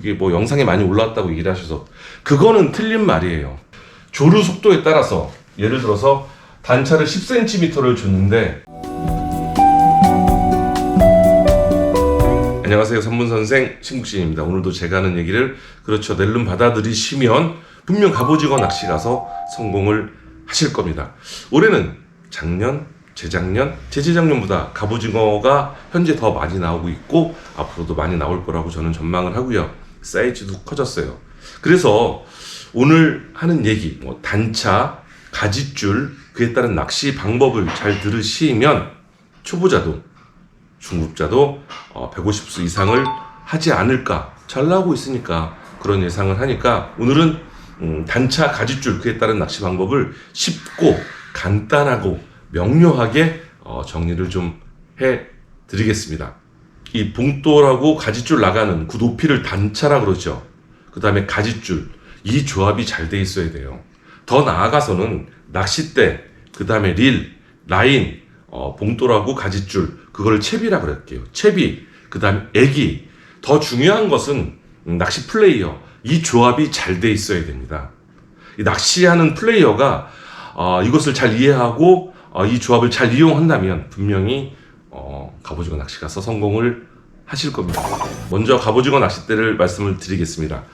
이게 뭐 영상에 많이 올라왔다고 얘기를 하셔서 그거는 틀린 말이에요. 조류 속도에 따라서 예를 들어서 단차를 10cm를 줬는데 안녕하세요 선문 선생 신국진입니다. 오늘도 제가 하는 얘기를 그렇죠 낼름 받아들이시면 분명 갑오징어 낚시 가서 성공을 하실 겁니다. 올해는 작년, 재작년, 재재작년보다 갑오징어가 현재 더 많이 나오고 있고 앞으로도 많이 나올 거라고 저는 전망을 하고요. 사이즈도 커졌어요. 그래서 오늘 하는 얘기, 뭐 단차, 가지줄, 그에 따른 낚시 방법을 잘 들으시면 초보자도 중급자도 어, 150수 이상을 하지 않을까 잘 나오고 있으니까 그런 예상을 하니까 오늘은 음, 단차 가지줄 그에 따른 낚시 방법을 쉽고 간단하고 명료하게 어, 정리를 좀 해 드리겠습니다. 이 봉돌하고 가지줄 나가는 그 높이를 단차라 그러죠. 그 다음에 가지줄 이 조합이 잘 돼 있어야 돼요. 더 나아가서는 낚싯대, 그 다음에 릴, 라인, 어, 봉돌하고 가지줄 그걸 채비라 그럴게요. 채비, 그 다음에 애기. 더 중요한 것은 음, 낚시 플레이어 이 조합이 잘 돼 있어야 됩니다. 이 낚시하는 플레이어가 어, 이것을 잘 이해하고 어, 이 조합을 잘 이용한다면 분명히 어, 갑오징어 낚시 가서 성공을 하실 겁니다. 먼저 갑오징어 낚싯대를 말씀을 드리겠습니다.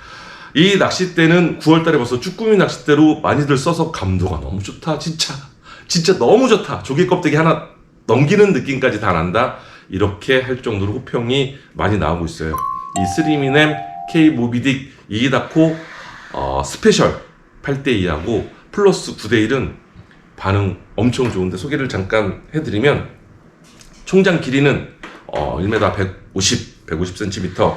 이 낚싯대는 9월달에 벌써 쭈꾸미 낚싯대로 많이들 써서 감도가 너무 좋다. 진짜 진짜 너무 좋다. 조개 껍데기 하나 넘기는 느낌까지 다 난다. 이렇게 할 정도로 호평이 많이 나오고 있어요. 이 스리미넴 K 모비딕 이기다코 어, 스페셜 8대2하고 플러스 9대1은 반응 엄청 좋은데 소개를 잠깐 해드리면 총장 길이는 어, 1m 150, 150cm.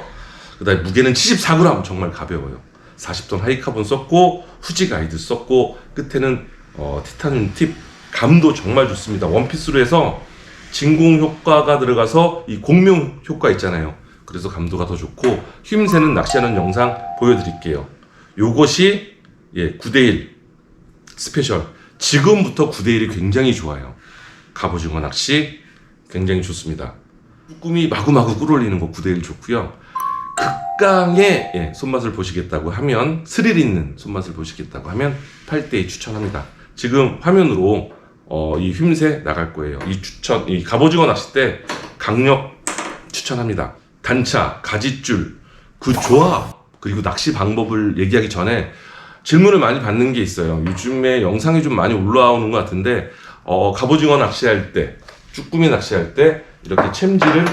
그 다음에 무게는 74g 정말 가벼워요. 40톤 하이카본 썼고 후지 가이드 썼고 끝에는 어, 티타늄 팁 감도 정말 좋습니다. 원피스로 해서 진공 효과가 들어가서 이 공명 효과 있잖아요. 그래서 감도가 더 좋고 휘임새는 낚시하는 영상 보여드릴게요. 요것이 예 9대1 스페셜 지금부터 9대1이 굉장히 좋아요. 갑오징어 낚시 굉장히 좋습니다. 꿈이 마구마구 끌어올리는 거 9대1 좋고요. 극강의 예, 손맛을 보시겠다고 하면 스릴 있는 손맛을 보시겠다고 하면 8대2 추천합니다. 지금 화면으로 어, 이 휘임새 나갈 거예요. 이 추천, 이 갑오징어 낚싯대 강력 추천합니다. 단차, 가지줄, 그 조합, 그리고 낚시 방법을 얘기하기 전에 질문을 많이 받는 게 있어요. 요즘에 영상이 좀 많이 올라오는 것 같은데, 어, 갑오징어 낚시할 때, 쭈꾸미 낚시할 때, 이렇게 챔질을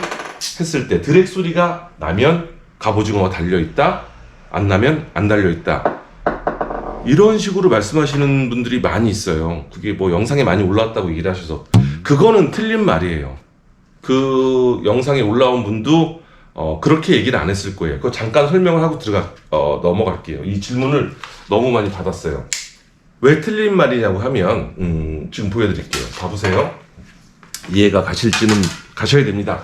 했을 때, 드랙 소리가 나면 갑오징어가 달려있다, 안 나면 안 달려있다. 이런 식으로 말씀하시는 분들이 많이 있어요. 그게 뭐 영상에 많이 올라왔다고 얘기를 하셔서. 그거는 틀린 말이에요. 그 영상에 올라온 분도 어, 그렇게 얘기를 안 했을 거예요. 그거 잠깐 설명을 하고 들어가, 어, 넘어갈게요. 이 질문을 너무 많이 받았어요. 왜 틀린 말이냐고 하면, 음, 지금 보여드릴게요. 봐보세요. 이해가 가실지는 가셔야 됩니다.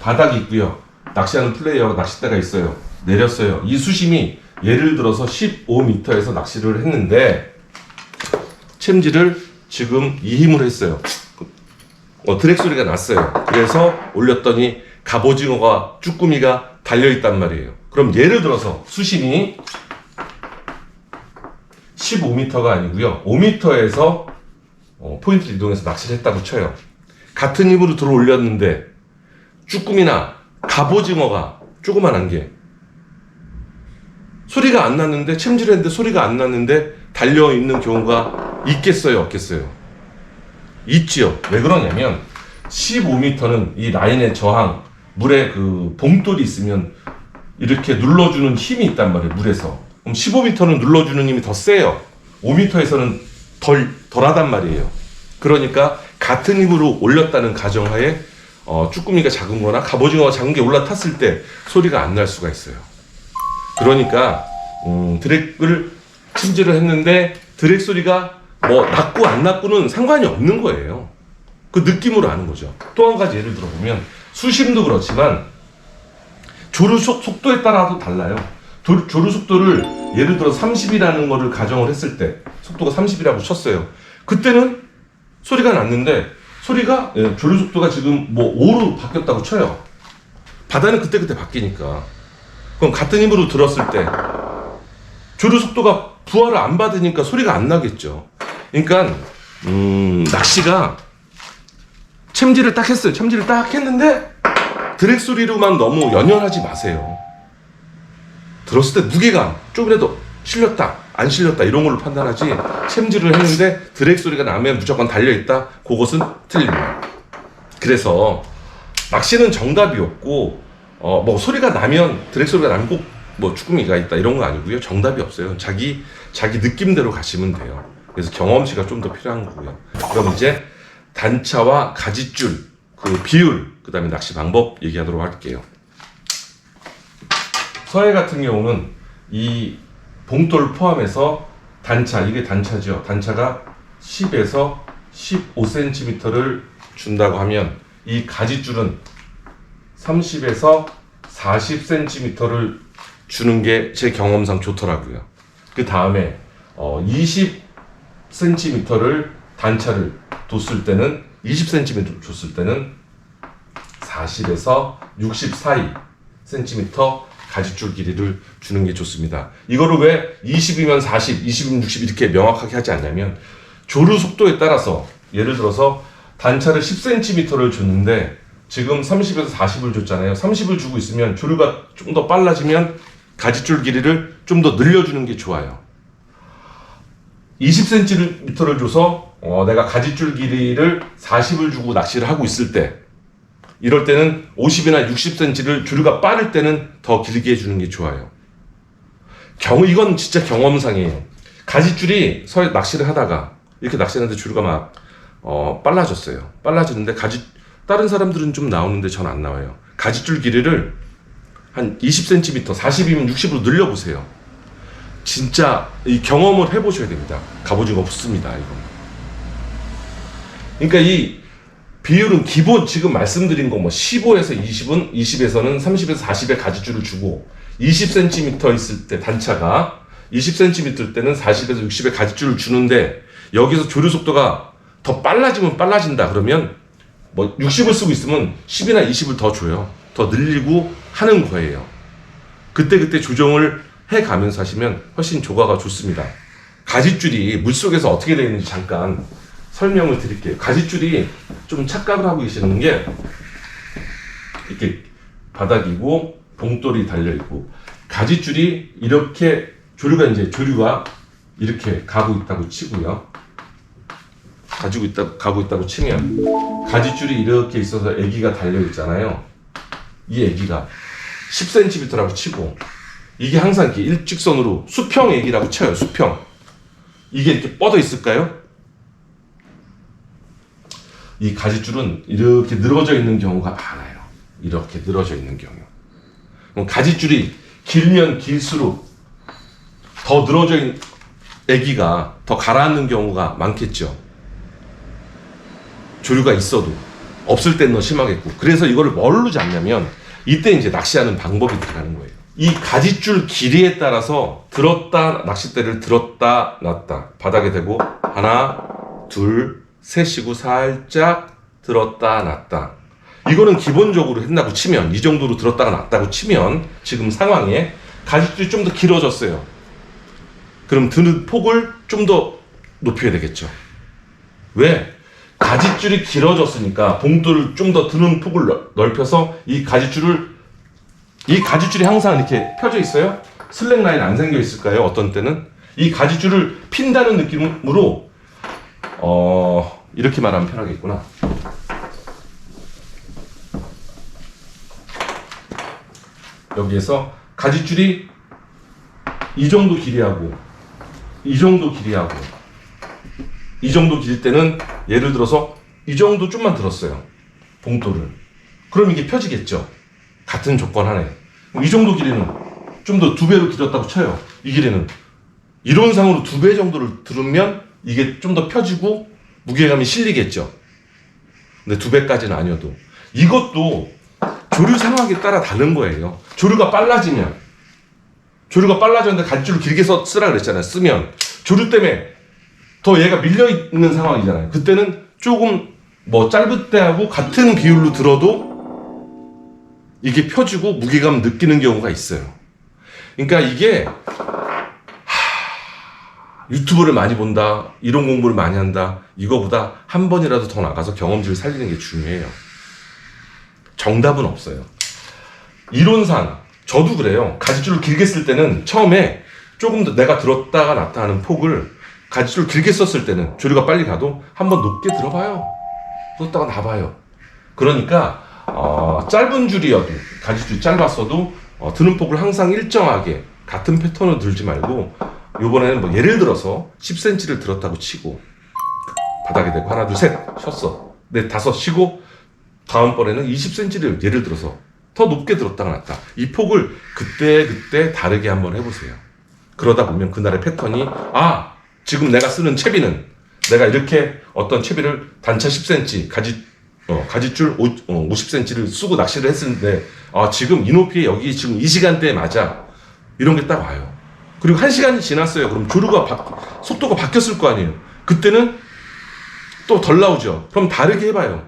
바닥이 있고요. 낚시하는 플레이어가 낚싯대가 있어요. 내렸어요. 이 수심이 예를 들어서 15m에서 낚시를 했는데, 챔질을 지금 이 힘을 했어요. 어, 드랙 소리가 났어요. 그래서 올렸더니 갑오징어가 쭈꾸미가 달려있단 말이에요. 그럼 예를 들어서 수심이 15m가 아니고요. 5m에서 어, 포인트를 이동해서 낚시를 했다고 쳐요. 같은 힘으로 들어 올렸는데 쭈꾸미나 갑오징어가 조그만한 게 소리가 안 났는데 챔질했는데 소리가 안 났는데 달려 있는 경우가 있겠어요, 없겠어요? 있지요. 왜 그러냐면 15m는 이 라인의 저항, 물에 그 봉돌이 있으면 이렇게 눌러주는 힘이 있단 말이에요, 물에서. 그럼 15m는 눌러주는 힘이 더 세요. 5m에서는 덜, 덜하단 말이에요. 그러니까 같은 힘으로 올렸다는 가정하에 어, 쭈꾸미가 작은 거나 갑오징어가 작은 게 올라탔을 때 소리가 안 날 수가 있어요. 그러니까 음, 드랙을 침질을 했는데 드랙 소리가 뭐 낮고 안 낮고는 상관이 없는 거예요. 그 느낌으로 아는 거죠. 또 한 가지 예를 들어 보면 수심도 그렇지만 조류 속, 속도에 따라도 달라요. 조, 조류 속도를 예를 들어 30이라는 거를 가정을 했을 때 속도가 30이라고 쳤어요. 그때는 소리가 났는데 소리가 예, 조류 속도가 지금 뭐 5로 바뀌었다고 쳐요. 바다는 그때그때 바뀌니까. 그럼 같은 힘으로 들었을 때 조류 속도가 부하를 안 받으니까 소리가 안 나겠죠. 그러니까 음, 낚시가 챔질을 딱 했어요. 챔질을 딱 했는데 드랙 소리로만 너무 연연하지 마세요. 들었을 때 무게감 조금이라도 실렸다 안 실렸다. 이런 걸로 판단하지 챔질을 했는데 드랙 소리가 나면 무조건 달려있다. 그것은 틀립니다. 그래서 낚시는 정답이 없고 어 뭐 소리가 나면 드랙 소리가 나면 꼭뭐 쭈꾸미가 있다. 이런 거 아니고요. 정답이 없어요. 자기 자기 느낌대로 가시면 돼요. 그래서 경험치가 좀 더 필요한 거고요. 그럼 이제 단차와 가지줄 그 비율 그 다음에 낚시 방법 얘기하도록 할게요. 서해 같은 경우는 이 봉돌 포함해서 단차 이게 단차죠 단차가 10에서 15cm를 준다고 하면 이 가지줄은 30에서 40cm를 주는 게 제 경험상 좋더라고요. 그 다음에 어 20cm를 단차를 뒀을 때는 20cm 줬을 때는 40에서 60 사이 cm 가지줄 길이를 주는 게 좋습니다. 이거를 왜 20이면 40, 20이면 60 이렇게 명확하게 하지 않냐면 조류 속도에 따라서 예를 들어서 단차를 10cm를 줬는데 지금 30에서 40을 줬잖아요. 30을 주고 있으면 조류가 좀 더 빨라지면 가지줄 길이를 좀 더 늘려주는 게 좋아요. 20cm를 줘서 어, 내가 가지줄 길이를 40을 주고 낚시를 하고 있을 때 이럴 때는 50이나 60cm를 조류가 빠를 때는 더 길게 해주는 게 좋아요. 경우 이건 진짜 경험상이에요. 가지줄이 서 낚시를 하다가 이렇게 낚시하는데 조류가 막 어, 빨라졌어요. 빨라지는데 가지 다른 사람들은 좀 나오는데 전 안 나와요. 가지줄 길이를 한 20cm, 40이면 60으로 늘려보세요. 진짜 이 경험을 해보셔야 됩니다. 갑오징어 없습니다, 이거. 그러니까 이 비율은 기본 지금 말씀드린 거 뭐 15에서 20은 20에서는 30에서 40의 가지줄을 주고 20cm 있을 때 단차가 20cm일 때는 40에서 60의 가지줄을 주는데 여기서 조류 속도가 더 빨라지면 빨라진다 그러면 뭐 60을 쓰고 있으면 10이나 20을 더 줘요. 더 늘리고 하는 거예요. 그때그때 조정을 해 가면서 하시면 훨씬 조과가 좋습니다. 가지줄이 물속에서 어떻게 되어 있는지 잠깐 설명을 드릴게요. 가지줄이 좀 착각을 하고 계시는 게 이렇게 바닥이고 봉돌이 달려 있고 가지줄이 이렇게 조류가 이제 조류가 이렇게 가고 있다고 치고요. 가지고 있다 가고 있다고 치면 가지줄이 이렇게 있어서 아기가 달려 있잖아요. 이 아기가 10cm라고 치고 이게 항상 이렇게 일직선으로 수평 아기라고 쳐요. 수평. 이게 이렇게 뻗어 있을까요? 이 가지줄은 이렇게 늘어져 있는 경우가 많아요. 이렇게 늘어져 있는 경우. 가지줄이 길면 길수록 더 늘어져 있는 아기가 더 가라앉는 경우가 많겠죠. 조류가 있어도 없을 땐더 심하겠고 그래서 이거를 뭘로 잡냐면 이때 이제 낚시하는 방법이 들어가는 거예요. 이 가지줄 길이에 따라서 들었다 낚싯대를 들었다 놨다 바닥에 대고 하나 둘 셋이고 살짝 들었다 놨다 이거는 기본적으로 했다고 치면 이 정도로 들었다가 놨다고 치면 지금 상황에 가지줄이 좀 더 길어졌어요. 그럼 드는 폭을 좀 더 높여야 되겠죠. 왜? 가지줄이 길어졌으니까 봉돌을 좀 더 드는 폭을 넓- 넓혀서 이 가지줄을 이 가지줄이 항상 이렇게 펴져 있어요. 슬랙 라인 안 생겨 있을까요? 어떤 때는 이 가지줄을 핀다는 느낌으로 어 이렇게 말하면 편하겠구나. 여기에서 가지줄이 이 정도 길이하고 이 정도 길이하고 이 정도 길 때는 예를 들어서 이 정도 좀만 들었어요. 봉돌을. 그럼 이게 펴지겠죠. 같은 조건 하에. 이 정도 길이는 좀 더 두 배로 길었다고 쳐요. 이 길이는. 이론상으로 두 배 정도를 들으면 이게 좀 더 펴지고 무게감이 실리겠죠. 근데 두 배까지는 아니어도. 이것도 조류 상황에 따라 다른 거예요. 조류가 빨라지면 조류가 빨라졌는데 가지줄을 길게 써, 쓰라 그랬잖아요. 쓰면 조류 때문에 더 얘가 밀려 있는 상황이잖아요. 그때는 조금 뭐 짧을 때하고 같은 비율로 들어도 이게 펴지고 무게감 느끼는 경우가 있어요. 그러니까 이게 하, 유튜브를 많이 본다, 이론 공부를 많이 한다, 이거보다 한 번이라도 더 나가서 경험치를 살리는 게 중요해요. 정답은 없어요. 이론상 저도 그래요. 가지줄을 길게 쓸 때는 처음에 조금 더 내가 들었다가 하는 폭을 가지줄을 길게 썼을 때는 조류가 빨리 가도 한 번 높게 들어봐요. 들었다가 놔봐요. 그러니까 어, 짧은 줄이어도 가지줄이 짧았어도 어, 드는 폭을 항상 일정하게 같은 패턴을 들지 말고 요번에는 뭐 예를 들어서 10cm를 들었다고 치고 바닥에 대고 하나 둘 셋 쉬었어. 네 다섯 쉬고 다음번에는 20cm를 예를 들어서 더 높게 들었다가 놨다. 이 폭을 그때 그때 다르게 한번 해보세요. 그러다 보면 그날의 패턴이 아 지금 내가 쓰는 채비는 내가 이렇게 어떤 채비를 단차 10cm 가지 어, 가지줄 5, 어, 50cm를 쓰고 낚시를 했었는데 아 지금 이 높이에 여기 지금 이 시간대에 맞아. 이런 게 딱 와요 그리고 한 시간이 지났어요. 그럼 조류가 바, 속도가 바뀌었을 거 아니에요. 그때는 또 덜 나오죠. 그럼 다르게 해봐요.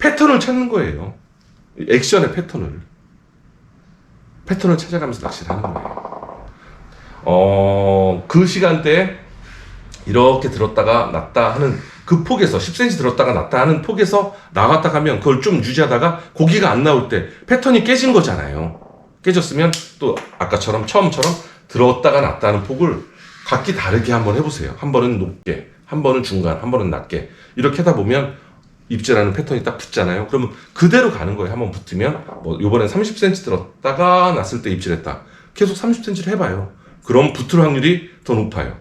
패턴을 찾는 거예요. 액션의 패턴을. 패턴을 찾아가면서 낚시를 하는 거예요. 어, 그 시간대에 이렇게 들었다가 놨다 하는 그 폭에서 10cm 들었다가 놨다 하는 폭에서 나갔다 가면 그걸 좀 유지하다가 고기가 안 나올 때 패턴이 깨진 거잖아요. 깨졌으면 또 아까처럼 처음처럼 들었다가 놨다 하는 폭을 각기 다르게 한번 해보세요. 한 번은 높게, 한 번은 중간, 한 번은 낮게 이렇게 하다 보면 입질하는 패턴이 딱 붙잖아요. 그러면 그대로 가는 거예요. 한번 붙으면 뭐 이번엔 30cm 들었다가 놨을 때 입질했다. 계속 30cm를 해봐요. 그럼 붙을 확률이 더 높아요.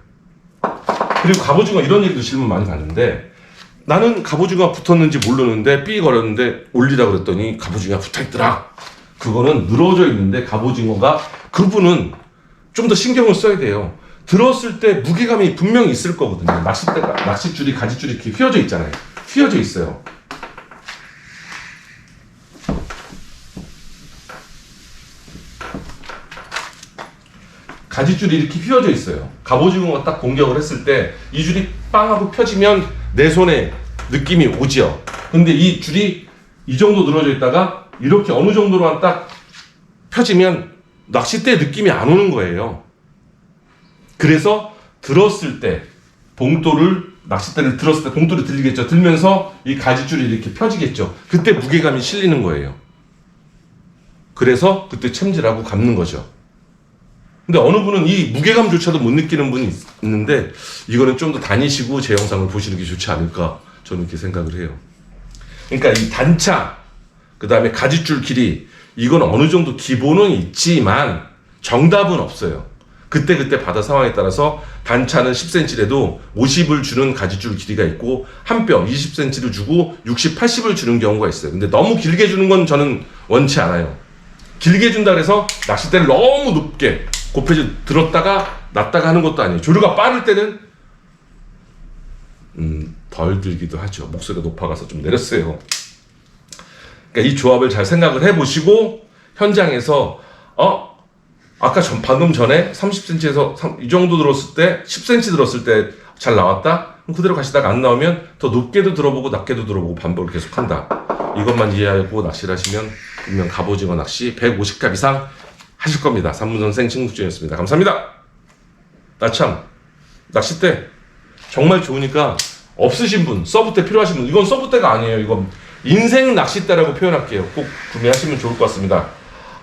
그리고 갑오징어 이런 얘기도 질문 많이 받는데 나는 갑오징어가 붙었는지 모르는데 삐 걸었는데 올리라 그랬더니 갑오징어가 붙어있더라. 그거는 늘어져 있는데 갑오징어가 그분은 좀 더 신경을 써야 돼요. 들었을 때 무게감이 분명히 있을 거거든요. 낚싯대가 낚싯줄이 가지줄이 이렇게 휘어져 있잖아요. 휘어져 있어요. 가지줄이 이렇게 휘어져 있어요. 갑오징어가 딱 공격을 했을 때 이 줄이 빵 하고 펴지면 내 손에 느낌이 오지요. 근데 이 줄이 이 정도 늘어져 있다가 이렇게 어느 정도로만 딱 펴지면 낚싯대 느낌이 안 오는 거예요. 그래서 들었을 때 봉돌을 낚싯대를 들었을 때 봉돌이 들리겠죠. 들면서 이 가지줄이 이렇게 펴지겠죠. 그때 무게감이 실리는 거예요. 그래서 그때 챔질하고 감는 거죠. 근데 어느 분은 이 무게감조차도 못 느끼는 분이 있- 있는데 이거는 좀 더 다니시고 제 영상을 보시는 게 좋지 않을까 저는 이렇게 생각을 해요. 그러니까 이 단차, 그 다음에 가지줄 길이 이건 어느 정도 기본은 있지만 정답은 없어요. 그때 그때 바다 상황에 따라서 단차는 10cm라도 50을 주는 가지줄 길이가 있고 한 뼘 20cm를 주고 60, 80을 주는 경우가 있어요. 근데 너무 길게 주는 건 저는 원치 않아요. 길게 준다 그래서 낚싯대를 너무 높게 곱해져 들었다가 놨다가 하는 것도 아니에요. 조류가 빠를 때는 음, 덜 들기도 하죠. 목소리가 높아가서 좀 내렸어요. 그러니까 이 조합을 잘 생각을 해보시고 현장에서 어 아까 전, 방금 전에 30cm에서 이 정도 들었을 때 10cm 들었을 때 잘 나왔다? 그럼 그대로 가시다가 안 나오면 더 높게도 들어보고 낮게도 들어보고 반복을 계속한다. 이것만 이해하고 낚시를 하시면 분명 갑오징어 낚시 150갑 이상 하실 겁니다. 산문선생 친구준이었습니다. 감사합니다. 나 참 낚싯대 정말 좋으니까 없으신 분, 서브대 필요하신 분, 이건 서브대가 아니에요. 이건 인생 낚싯대라고 표현할게요. 꼭 구매하시면 좋을 것 같습니다.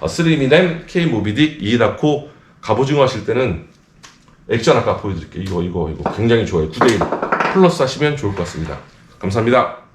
어, 스리미넴, K 모비딕, 이다코 갑오징어 하실 때는 액션 아까 보여드릴게요. 이거 이거 이거 굉장히 좋아요. 9대1 플러스 하시면 좋을 것 같습니다. 감사합니다.